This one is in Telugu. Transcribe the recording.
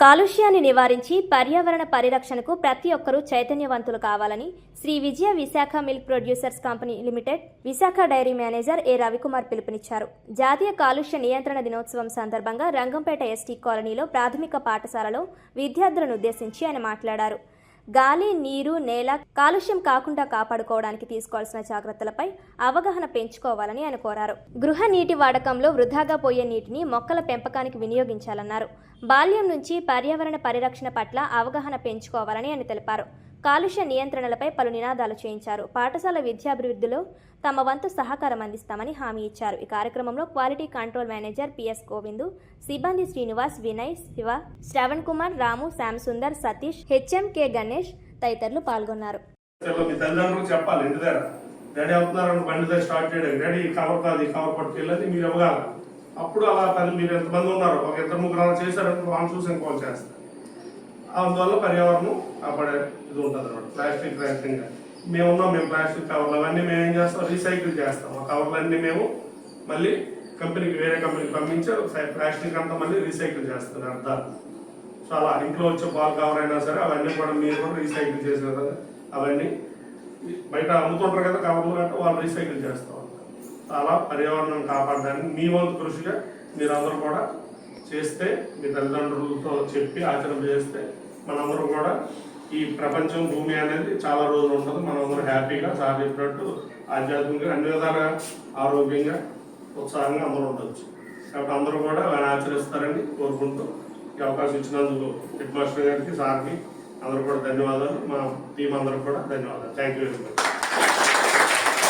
కాలుష్యాన్ని నివారించి పర్యావరణ పరిరక్షణకు ప్రతి ఒక్కరూ చైతన్యవంతులు కావాలని Shri Vijaya Visakha milk producers company limited Visakha dairy manager A. Ravikumar పిలుపునిచ్చారు. జాతీయ కాలుష్య నియంత్రణ దినోత్సవం సందర్భంగా రంగంపేట ఎస్టీ కాలనీలో ప్రాథమిక పాఠశాలలో విద్యార్థులను ఉద్దేశించి ఆయన మాట్లాడారు. గాలి నీరు నేల కాలుష్యం కాకుండా కాపాడుకోవడానికి తీసుకోవాల్సిన జాగ్రత్తలపై అవగాహన పెంచుకోవాలని ఆయన కోరారు. గృహ నీటి వాడకంలో వృధాగా పోయే నీటిని మొక్కల పెంపకానికి వినియోగించాలన్నారు. బాల్యం నుంచి పర్యావరణ పరిరక్షణ పట్ల అవగాహన పెంచుకోవాలని ఆయన తెలిపారు. కాలుష్య నియంత్రణలపై పలు నినాదాలు చేయించారు. పాఠశాల విద్యాభివృద్ధిలో తమ వంతు సహకారం అందిస్తామని హామీ ఇచ్చారు. ఈ కార్యక్రమంలో quality control manager PS Govindu సిబ్బంది శ్రీనివాస్ వినయ్ శివ శ్రవణ్ కుమార్ రాము శ్యామ్ సుందర్ సతీష్ హెచ్ఎం కె గణేష్ తదితరులు పాల్గొన్నారు. చెప్పాలి. రెడీ అవుతున్నారని బండి దగ్గర స్టార్ట్ చేయడం రెడీ కవర్ కాదు కవర్ పట్టుకెళ్ళని మీరు ఇవ్వగలరు? అప్పుడు అలా పని మీరు ఎంతమంది ఉన్నారు ఒక ఇద్దరు ముగ్గురు అలా చేశారని వాళ్ళని చూసి ఇంకోలు చేస్తారు. అందువల్ల పర్యావరణం కాపాడే ఇది ఉంటుంది అనమాట ప్లాస్టిక్ ప్లాస్టింగ్ మేము ఉన్నాం మేము ప్లాస్టిక్ కవర్లు అవన్నీ మేము ఏం చేస్తాం? రీసైకిల్ చేస్తాం. ఆ కవర్లన్నీ మేము మళ్ళీ కంపెనీకి వేరే కంపెనీకి పంపించి ప్లాస్టిక్ అంతా మళ్ళీ రీసైకిల్ చేస్తాం అర్థాలు. సో అలా ఇంట్లో వచ్చే పాలు కవర్ అయినా సరే అవన్నీ కూడా మీరు కూడా రీసైకిల్ చేసిన కదా అవన్నీ బయట అమ్ముతుంటారు కదా కవర్లు అంటే వాళ్ళు రీసైకిల్ చేస్తాం అలా పర్యావరణం కాపాడడానికి మీ వంతు కృషిగా మీరందరూ కూడా చేస్తే మీ తల్లిదండ్రులతో చెప్పి ఆచరణ చేస్తే మనందరం కూడా ఈ ప్రపంచం భూమి అనేది చాలా రోజులు ఉంటుంది. మనందరం హ్యాపీగా సార్ చెప్పినట్టు ఆధ్యాత్మికంగా అన్ని విధాలుగా ఆరోగ్యంగా ఉత్సాహంగా అందరూ ఉండొచ్చు. కాబట్టి అందరూ కూడా ఆయన ఆచరిస్తారని కోరుకుంటూ ఈ అవకాశం ఇచ్చినందుకు హెడ్ మాస్టర్ గారికి సార్కి అందరూ కూడా ధన్యవాదాలు. మా టీం అందరూ కూడా ధన్యవాదాలు. Thank you very much